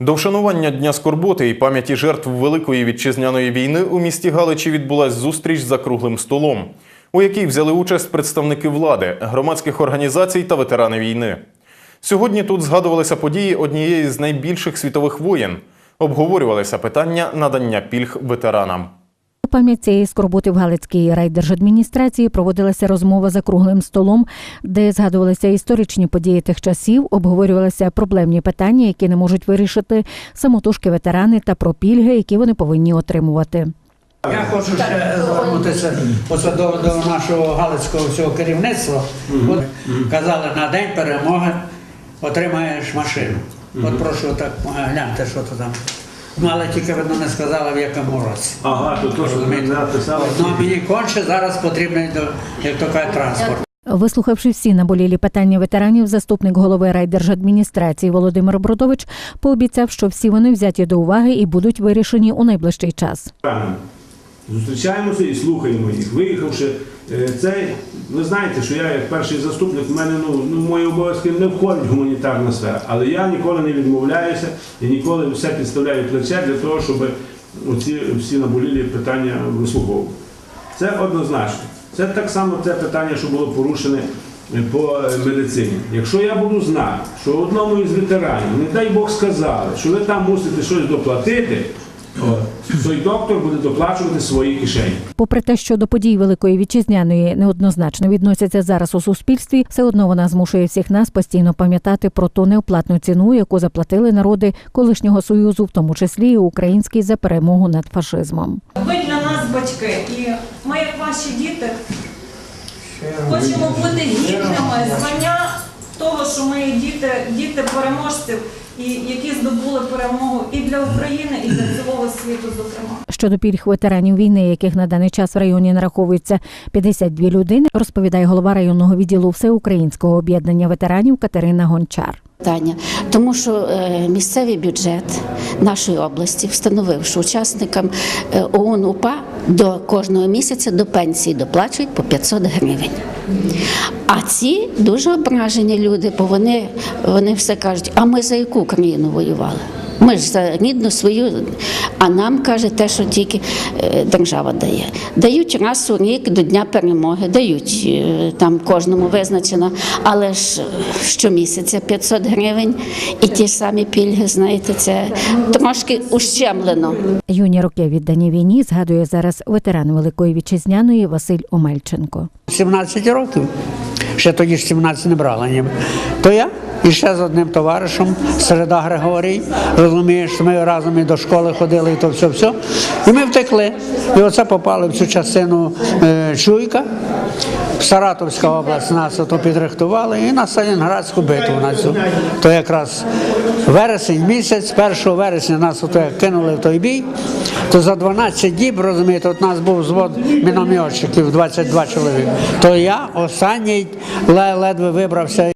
До вшанування Дня скорботи і пам'яті жертв Великої вітчизняної війни у місті Галичі відбулась зустріч за круглим столом, у якій взяли участь представники влади, громадських організацій та ветерани війни. Сьогодні тут згадувалися події однієї з найбільших світових воєн. Обговорювалися питання надання пільг ветеранам. Пам'ять цієї скорботи в Галицькій райдержадміністрації проводилася розмова за круглим столом, де згадувалися історичні події тих часів, обговорювалися проблемні питання, які не можуть вирішити самотужки ветерани та про пільги, які вони повинні отримувати. Я хочу ще звернутися до, до нашого галицького всього керівництва. От казали, на день перемоги отримаєш машину. От прошу так гляньте, що то там. Ну, але тільки видно не сказали, в якому році. Ага, то то, що написали. Ну, мені конче зараз потрібний, до- як то кажуть, транспорт. Вислухавши всі наболілі питання ветеранів, заступник голови райдержадміністрації Володимир Бродович пообіцяв, що всі вони взяті до уваги і будуть вирішені у найближчий час. Зустрічаємося і слухаємо їх. Виїхавши е, цей, ви знаєте, що я як перший заступник, в мене ну, ну, мої обов'язки не входить гуманітарна сфера. Але я ніколи не відмовляюся і ніколи все підставляю плече для того, щоб оці всі наболілі питання вислуховувати. Це однозначно. Це так само те питання, що було порушене е, по е, медицині. Якщо я буду знати, що одному із ветеранів, не дай Бог сказали, що ви там мусите щось доплатити, той доктор буде доплачувати свої кишені. Попри те, що до подій Великої вітчизняної неоднозначно відносяться зараз у суспільстві, все одно вона змушує всіх нас постійно пам'ятати про ту неоплатну ціну, яку заплатили народи колишнього союзу, в тому числі і український за перемогу над фашизмом. Ви для нас батьки, і ми, як ваші діти, хочемо бути гідними звання того, що ми діти, діти переможців, і які здобули перемогу і для України, і для цілого світу, зокрема. Щодо пільг ветеранів війни, яких на даний час в районі нараховується 52 людини, розповідає голова районного відділу всеукраїнського об'єднання ветеранів Катерина Гончар. питання, тому що е, місцевий бюджет нашої області встановив, що учасникам е, ООН УПА до кожного місяця до пенсії доплачують по 500 гривень. А ці дуже ображені люди, бо вони, вони все кажуть, а ми за яку країну воювали? Ми ж за рідну свою, а нам каже те, що тільки е, держава дає. Дають раз у рік до Дня перемоги, дають е, там кожному визначено, але ж е, щомісяця 500 гривень і ті самі пільги, знаєте, це трошки ущемлено. Юні роки віддані війні згадує зараз ветеран Великої вітчизняної Василь Омельченко. 17 років. Ще тоді ж 17 не брала ніби. То я і ще з одним товаришем, Середа Григорій, розумієш, ми разом і до школи ходили, і то все, все. І ми втекли. І оце попали в цю частину е, Чуйка. Саратовська область нас ото підрихтували і на Сталінградську битву на цю. То якраз вересень місяць, 1 вересня нас ото кинули в той бій, то за 12 діб, розумієте, от нас був звод мінометчиків 22 чоловік. То я останній ледве вибрався